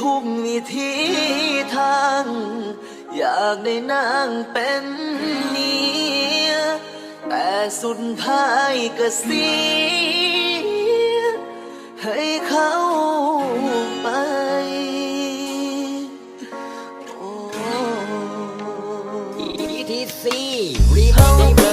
ทุกวิธีทาง อยากได้นางเป็นเมียแต่สุดท้ายก็เสียให้เขาไปที่สี่รีบได้